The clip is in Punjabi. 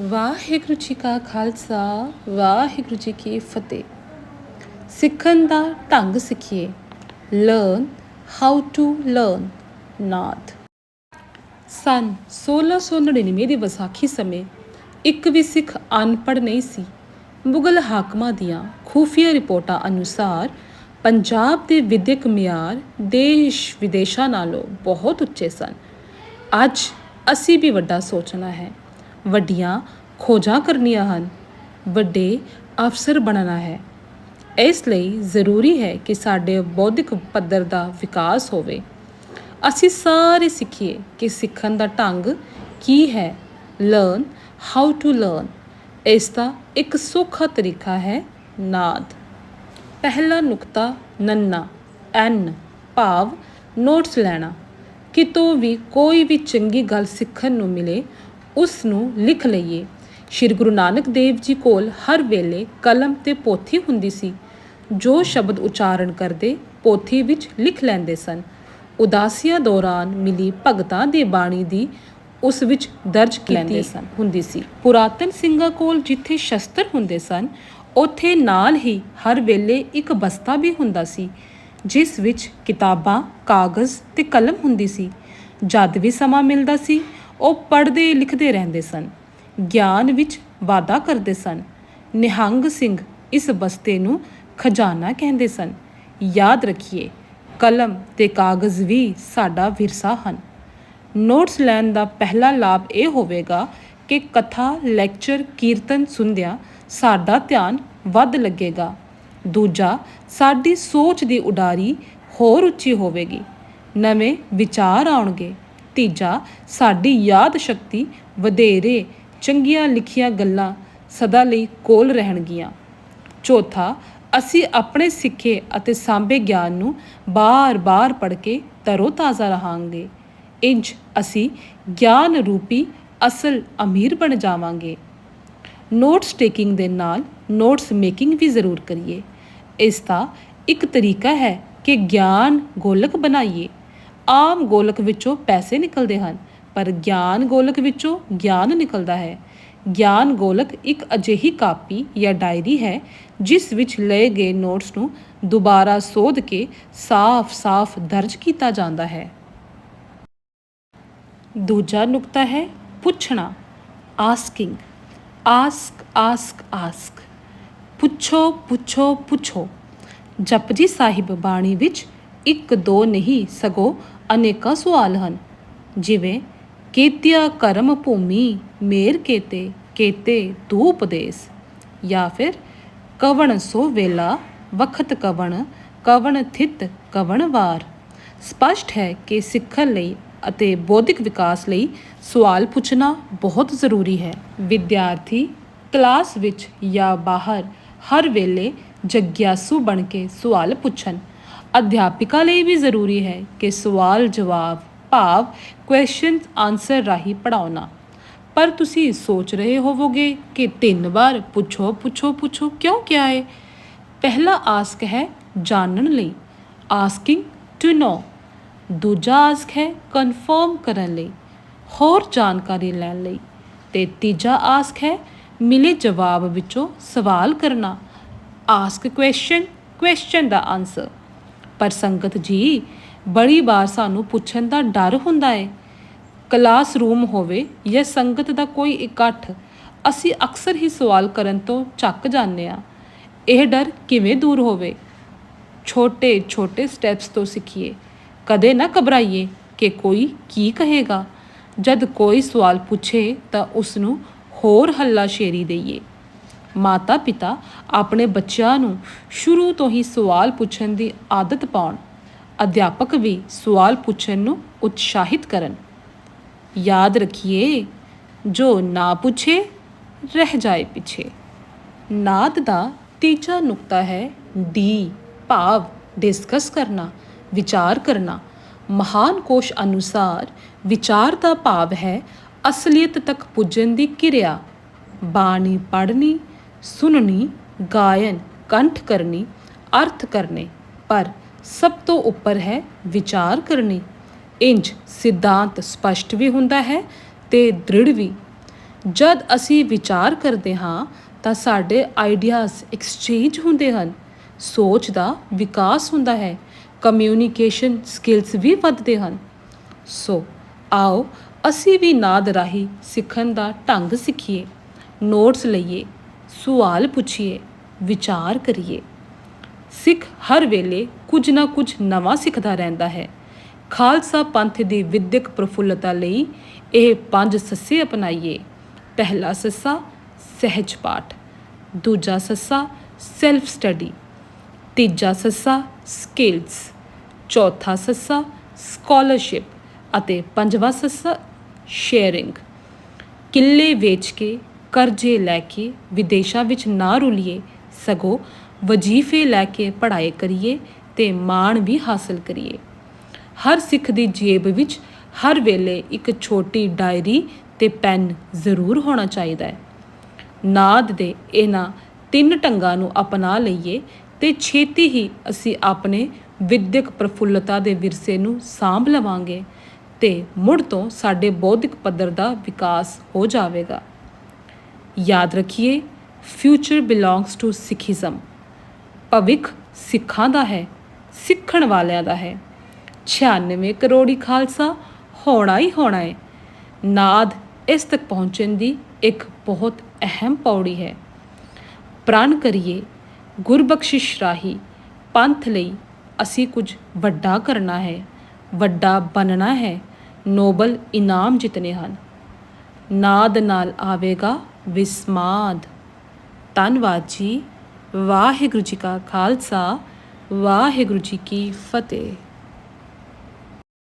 ਵਾਹਿਗੁਰੂ ਜੀ ਕਾ ਖਾਲਸਾ, ਵਾਹਿਗੁਰੂ ਜੀ ਕੀ ਫਤਿਹ। ਸਿੱਖਣ ਦਾ ਢੰਗ ਸਿੱਖੀਏ। ਲਰਨ ਹਾਊ ਟੂ ਲਰਨ ਨਾਦ ਸਨ 1699 ਦੀ ਵਿਸਾਖੀ ਸਮੇਂ ਇੱਕ ਵੀ ਸਿੱਖ ਅਨਪੜ੍ਹ ਨਹੀਂ ਸੀ। ਮੁਗਲ ਹਾਕਮਾਂ ਦੀਆਂ ਖੂਫੀਆ ਰਿਪੋਰਟਾਂ ਅਨੁਸਾਰ ਪੰਜਾਬ ਦੇ ਵਿਦਿਅਕ ਮਿਆਰ ਦੇਸ਼ ਵਿਦੇਸ਼ਾਂ ਨਾਲੋਂ ਬਹੁਤ ਉੱਚੇ ਸਨ। ਅੱਜ ਅਸੀਂ ਵੀ ਵੱਡਾ ਸੋਚਣਾ ਹੈ। ਵੱਡੀਆਂ ਖੋਜਾਂ ਕਰਨੀਆਂ ਹਨ। ਵੱਡੇ ਅਫਸਰ ਬਣਨਾ ਹੈ। ਇਸ ਲਈ ਜ਼ਰੂਰੀ ਹੈ ਕਿ ਸਾਡੇ ਬੌਧਿਕ ਪੱਧਰ ਦਾ ਵਿਕਾਸ ਹੋਵੇ। ਅਸੀਂ ਸਾਰੇ ਸਿੱਖੀਏ ਕਿ ਸਿੱਖਣ ਦਾ ਢੰਗ ਕੀ ਹੈ। ਲਰਨ ਹਾਊ ਟੂ ਲਰਨ ਇਸ ਦਾ ਇੱਕ ਸੌਖਾ ਤਰੀਕਾ ਹੈ ਨਾਦ। ਪਹਿਲਾ ਨੁਕਤਾ ਨੰਨਾ, ਐਨ, ਭਾਵ, ਨੋਟਸ ਲੈਣਾ। ਕਿਤੋਂ ਵੀ ਕੋਈ ਵੀ ਚੰਗੀ ਗੱਲ ਸਿੱਖਣ ਨੂੰ ਮਿਲੇ ਉਸ ਨੂੰ ਲਿਖ ਲਈਏ। ਸ਼੍ਰੀ ਗੁਰੂ ਨਾਨਕ ਦੇਵ ਜੀ ਕੋਲ ਹਰ ਵੇਲੇ ਕਲਮ ਤੇ ਪੋਥੀ ਹੁੰਦੀ ਸੀ। ਜੋ ਸ਼ਬਦ ਉਚਾਰਨ ਕਰਦੇ ਪੋਥੀ ਵਿੱਚ ਲਿਖ ਲੈਂਦੇ ਸਨ। ਉਦਾਸੀਆਂ ਦੌਰਾਨ ਮਿਲੀ ਭਗਤਾਂ ਦੀ ਬਾਣੀ ਦੀ ਉਸ ਵਿੱਚ ਦਰਜ ਕੀਤੀ ਹੁੰਦੀ ਸੀ। ਪੁਰਾਤਨ ਸਿੰਘਾਂ ਕੋਲ ਜਿੱਥੇ ਸ਼ਸਤਰ ਹੁੰਦੇ ਸਨ ਉੱਥੇ ਨਾਲ ਹੀ ਹਰ ਵੇਲੇ ਇੱਕ ਬਸਤਾ ਵੀ ਹੁੰਦਾ ਸੀ ਜਿਸ ਵਿੱਚ ਕਿਤਾਬਾਂ ਕਾਗਜ਼ ਤੇ ਕਲਮ ਹੁੰਦੀ ਸੀ। ਜਦ ਵੀ ਸਮਾਂ ਮਿਲਦਾ ਸੀ ਉਹ ਪੜ੍ਹਦੇ ਲਿਖਦੇ ਰਹਿੰਦੇ ਸਨ, ਗਿਆਨ ਵਿੱਚ ਵਾਧਾ ਕਰਦੇ ਸਨ। ਨਿਹੰਗ ਸਿੰਘ ਇਸ ਬਸਤੇ ਨੂੰ ਖਜ਼ਾਨਾ ਕਹਿੰਦੇ ਸਨ। ਯਾਦ ਰੱਖੀਏ, ਕਲਮ ਤੇ ਕਾਗਜ਼ ਵੀ ਸਾਡਾ ਵਿਰਸਾ ਹਨ। ਨੋਟਸ ਲੈਣ ਦਾ ਪਹਿਲਾ ਲਾਭ ਇਹ ਹੋਵੇਗਾ ਕਿ ਕਥਾ, ਲੈਕਚਰ, ਕੀਰਤਨ ਸੁਣਦਿਆਂ ਸਾਡਾ ਧਿਆਨ ਵੱਧ ਲੱਗੇਗਾ। ਦੂਜਾ, ਸਾਡੀ ਸੋਚ ਦੀ ਉਡਾਰੀ ਹੋਰ ਉੱਚੀ ਹੋਵੇਗੀ। ਨਵੇਂ ਵਿਚਾਰ ਆਉਣਗੇ। ਤੀਜਾ ਸਾਡੀ ਯਾਦ ਸ਼ਕਤੀ ਵਧੇਰੇ ਚੰਗੀਆਂ ਲਿਖੀਆਂ ਗੱਲਾਂ ਸਦਾ ਲਈ ਕੋਲ ਰਹਿਣਗੀਆਂ। ਚੌਥਾ, ਅਸੀਂ ਆਪਣੇ ਸਿੱਖੇ ਅਤੇ ਸਾਂਭੇ ਗਿਆਨ ਨੂੰ ਬਾਰ-ਬਾਰ ਪੜ੍ਹ ਕੇ ਤਰੋ ਤਾਜ਼ਾ ਰਹਾਂਗੇ। ਇੰਜ ਅਸੀਂ ਗਿਆਨ ਰੂਪੀ ਅਸਲ ਅਮੀਰ ਬਣ ਜਾਵਾਂਗੇ। ਨੋਟਸ ਟੇਕਿੰਗ ਦੇ ਨਾਲ ਨੋਟਸ ਮੇਕਿੰਗ ਵੀ ਜ਼ਰੂਰ ਕਰੀਏ। ਇਸ ਦਾ ਇੱਕ ਤਰੀਕਾ ਹੈ ਕਿ ਗਿਆਨ ਗੋਲਕ ਬਣਾਈਏ। ਆਮ ਗੋਲਕ ਵਿੱਚੋਂ ਪੈਸੇ ਨਿਕਲਦੇ ਹਨ, ਪਰ ਗਿਆਨ ਗੋਲਕ ਵਿੱਚੋਂ ਗਿਆਨ ਨਿਕਲਦਾ ਹੈ। ਗਿਆਨ ਗੋਲਕ ਇੱਕ ਅਜਿਹੀ ਕਾਪੀ ਜਾਂ ਡਾਇਰੀ ਹੈ, ਜਿਸ ਵਿੱਚ ਲਏ ਗਏ ਨੋਟਸ ਨੂੰ ਦੁਬਾਰਾ ਸੋਧ ਕੇ ਸਾਫ਼-ਸਾਫ਼ ਦਰਜ ਕੀਤਾ ਜਾਂਦਾ ਹੈ। ਦੂਜਾ ਨੁਕਤਾ ਹੈ ਪੁੱਛਣਾ ਆਸਕਿੰਗ ਆਸਕ ਆਸਕ ਆਸਕ ਪੁੱਛੋ ਪੁੱਛੋ ਪੁੱਛੋ। ਜਪਜੀ ਸਾਹਿਬ ਬਾਣੀ ਵਿੱਚ ਇੱਕ ਦੋ ਨਹੀਂ, ਸਗੋਂ ਅਨੇਕਾਂ ਸਵਾਲ ਹਨ। ਜਿਵੇਂ, ਕੀਤਿਆ ਕਰਮ ਭੂਮੀ ਮੇਰ ਕੇਤੇ ਕੇਤੇ ਤੂ ਉਪਦੇਸ। ਜਾਂ ਫਿਰ, ਕਵਣ ਸੋ ਵੇਲਾ, ਵਖਤ ਕਵਣ ਕਵਣ ਥਿਤ, ਕਵਣ ਵਾਰ। ਸਪਸ਼ਟ ਹੈ ਕਿ ਸਿੱਖਣ ਲਈ ਅਤੇ ਬੌਧਿਕ ਵਿਕਾਸ ਲਈ ਸਵਾਲ ਪੁੱਛਣਾ ਬਹੁਤ ਜ਼ਰੂਰੀ ਹੈ। ਵਿਦਿਆਰਥੀ ਕਲਾਸ ਵਿੱਚ ਜਾਂ ਬਾਹਰ ਹਰ ਵੇਲੇ ਜਗਿਆਸੂ ਬਣ ਕੇ ਸਵਾਲ ਪੁੱਛਣ। ਅਧਿਆਪਿਕਾ ਲਈ ਵੀ ਜ਼ਰੂਰੀ ਹੈ ਕਿ ਸਵਾਲ, ਜਵਾਬ, ਭਾਵ ਕੁਐਸਚਨ ਆਨਸਰ ਰਾਹੀਂ ਪੜਾਉਣਾ ਪਰ ਤੁਸੀਂ ਸੋਚ ਰਹੇ ਹੋਵੋਗੇ ਕਿ ਤਿੰਨ ਵਾਰ ਪੁੱਛੋ ਪੁੱਛੋ ਪੁੱਛੋ ਕਿਉਂ ਕਿਹਾ ਹੈ ਪਹਿਲਾ ਆਸਕ ਹੈ ਜਾਣਨ ਲਈ ਆਸਕਿੰਗ ਟੂ ਨੋ ਦੂਜਾ ਆਸਕ ਹੈ ਕਨਫਰਮ ਕਰਨ ਲਈ, ਹੋਰ ਜਾਣਕਾਰੀ ਲੈਣ ਲਈ। ਤੇ ਤੀਜਾ ਆਸਕ ਹੈ ਮਿਲੇ ਜਵਾਬ ਵਿੱਚੋਂ ਸਵਾਲ ਕਰਨਾ। ਆਸਕ ਕੁਐਸਚਨ ਕੁਐਸਚਨ ਦਾ ਆਨਸਰ ਪਰ ਸੰਗਤ ਜੀ, ਬੜੀ ਵਾਰ ਸਾਨੂੰ ਪੁੱਛਣ ਦਾ ਡਰ ਹੁੰਦਾ ਹੈ ਕਲਾਸ ਰੂਮ ਹੋਵੇ ਜਾਂ ਸੰਗਤ ਦਾ ਕੋਈ ਇਕੱਠ, ਅਸੀਂ ਅਕਸਰ ਹੀ ਸਵਾਲ ਕਰਨ ਤੋਂ ਚੱਕ ਜਾਂਦੇ ਆ ਇਹ ਡਰ ਕਿਵੇਂ ਦੂਰ ਹੋਵੇ? ਛੋਟੇ ਛੋਟੇ ਸਟੈਪਸ ਤੋਂ ਸਿੱਖੀਏ। ਕਦੇ ਨਾ ਘਬਰਾਈਏ ਕਿ ਕੋਈ ਕੀ ਕਹੇਗਾ। ਜਦ ਕੋਈ ਸਵਾਲ ਪੁੱਛੇ ਤਾਂ ਉਸ ਨੂੰ ਹੋਰ ਹੱਲਾ ਸ਼ੇਰੀ ਦਈਏ। ਮਾਤਾ ਪਿਤਾ ਆਪਣੇ ਬੱਚਿਆਂ ਨੂੰ ਸ਼ੁਰੂ ਤੋਂ ਹੀ ਸਵਾਲ ਪੁੱਛਣ ਦੀ ਆਦਤ ਪਾਉਣ, ਅਧਿਆਪਕ ਵੀ ਸਵਾਲ ਪੁੱਛਣ ਨੂੰ ਉਤਸ਼ਾਹਿਤ ਕਰਨ। ਯਾਦ ਰੱਖੀਏ, ਜੋ ਨਾ ਪੁੱਛੇ, ਰਹਿ ਜਾਏ ਪਿੱਛੇ। ਨਾਦ ਦਾ ਤੀਜਾ ਨੁਕਤਾ ਹੈ ਡੀ ਭਾਵ, ਡਿਸਕਸ ਕਰਨਾ, ਵਿਚਾਰ ਕਰਨਾ। ਮਹਾਨ ਕੋਸ਼ ਅਨੁਸਾਰ ਵਿਚਾਰ ਦਾ ਭਾਵ ਹੈ ਅਸਲੀਅਤ ਤੱਕ ਪੁੱਜਣ ਦੀ ਕਿਰਿਆ। ਬਾਣੀ ਪੜ੍ਹਨੀ ਸੁਣਨੀ, ਗਾਇਨ, ਕੰਠ ਕਰਨੀ, ਅਰਥ ਕਰਨੇ, ਪਰ ਸਭ ਤੋਂ ਉੱਪਰ ਹੈ ਵਿਚਾਰ ਕਰਨੇ। ਇੰਜ ਸਿਧਾਂਤ ਸਪਸ਼ਟ ਵੀ ਹੁੰਦਾ ਹੈ ਤੇ ਦ੍ਰਿੜ ਵੀ। ਜਦ ਅਸੀਂ ਵਿਚਾਰ ਕਰਦੇ ਹਾਂ, ਤਾਂ ਸਾਡੇ ਆਈਡੀਆਜ਼ ਐਕਸਚੇਂਜ ਹੁੰਦੇ ਹਨ। ਸੋਚ ਦਾ ਵਿਕਾਸ ਹੁੰਦਾ ਹੈ। ਕਮਿਊਨੀਕੇਸ਼ਨ ਸਕਿੱਲਸ ਵੀ ਵੱਧਦੇ ਹਨ। ਸੋ, ਆਓ ਅਸੀਂ ਵੀ ਨਾਦ ਰਾਹੀਂ ਸਿੱਖਣ ਦਾ ਢੰਗ ਸਿੱਖੀਏ। ਨੋਟਸ ਲਈਏ। ਸਵਾਲ ਪੁੱਛੀਏ, ਵਿਚਾਰ ਕਰੀਏ। ਸਿੱਖ ਹਰ ਵੇਲੇ ਕੁਝ ਨਾ ਕੁਝ ਨਵਾਂ ਸਿੱਖਦਾ ਰਹਿੰਦਾ ਹੈ। ਖਾਲਸਾ ਪੰਥ ਦੀ ਵਿਦਿਅਕ ਪ੍ਰਫੁੱਲਤਾ ਲਈ ਇਹ ਪੰਜ ਸੱਸੇ ਅਪਣਾਈਏ। ਪਹਿਲਾ ਸੱਸਾ, ਸਹਿਜ ਪਾਠ। ਦੂਜਾ ਸੱਸਾ ਸੈਲਫ ਸਟੱਡੀ ਤੀਜਾ ਸੱਸਾ ਸਕਿੱਲਸ ਚੌਥਾ ਸੱਸਾ ਸਕਾਲਰਸ਼ਿਪ ਅਤੇ ਪੰਜਵਾਂ ਸੱਸਾ ਸ਼ੇਅਰਿੰਗ ਕਿੱਲੇ ਵੇਚ ਕੇ ਕਰਜ਼ੇ ਲੈ ਕੇ ਵਿਦੇਸ਼ਾਂ ਵਿੱਚ ਨਾ ਰੁਲੀਏ, ਸਗੋਂ ਵਜ਼ੀਫੇ ਲੈ ਕੇ ਪੜ੍ਹਾਈ ਕਰੀਏ ਤੇ ਮਾਣ ਵੀ ਹਾਸਲ ਕਰੀਏ। ਹਰ ਸਿੱਖ ਦੀ ਜੇਬ ਵਿੱਚ ਹਰ ਵੇਲੇ ਇੱਕ ਛੋਟੀ ਡਾਇਰੀ ਤੇ ਪੈਨ ਜ਼ਰੂਰ ਹੋਣਾ ਚਾਹੀਦਾ ਹੈ। ਨਾਦ ਦੇ ਇਹਨਾਂ ਤਿੰਨ ਢੰਗਾਂ ਨੂੰ ਅਪਣਾ ਲਈਏ ਤੇ ਛੇਤੀ ਹੀ ਅਸੀਂ ਆਪਣੇ ਵਿਦਿਅਕ ਪ੍ਰਫੁੱਲਤਾ ਦੇ ਵਿਰਸੇ ਨੂੰ ਸਾਂਭ ਲਵਾਂਗੇ ਤੇ ਮੁੜ ਤੋਂ ਸਾਡੇ ਬੌਧਿਕ ਪੱਧਰ ਦਾ ਵਿਕਾਸ ਹੋ ਜਾਵੇਗਾ। ਯਾਦ ਰੱਖੀਏ ਫਿਊਚਰ ਬਿਲੋਂਗਸ ਟੂ ਸਿੱਖੀਜ਼ਮ ਭਵਿੱਖ ਸਿੱਖਾਂ ਦਾ ਹੈ, ਸਿੱਖਣ ਵਾਲਿਆਂ ਦਾ ਹੈ। 96 ਕਰੋੜੀ ਖਾਲਸਾ ਹੋਣਾ ਹੀ ਹੋਣਾ ਹੈ। ਨਾਦ ਇਸ ਤੱਕ ਪਹੁੰਚਣ ਦੀ ਇੱਕ ਬਹੁਤ ਅਹਿਮ ਪੌੜੀ ਹੈ। ਪ੍ਰਣ ਕਰੀਏ ਗੁਰਬਖਸ਼ਿਸ਼ ਰਾਹੀ ਪੰਥ ਲਈ ਅਸੀਂ ਕੁਝ ਵੱਡਾ ਕਰਨਾ ਹੈ, ਵੱਡਾ ਬਣਨਾ ਹੈ, ਨੋਬਲ ਇਨਾਮ ਜਿੱਤਨੇ ਹਨ। ਨਾਦ ਨਾਲ ਆਵੇਗਾ ਵਿਸਮਾਦ। ਧੰਨਵਾਦ ਜੀ। ਵਾਹਿਗੁਰੂ ਜੀ ਕਾ ਖਾਲਸਾ। ਵਾਹਿਗੁਰੂ ਜੀ ਕੀ ਫਤਿਹ।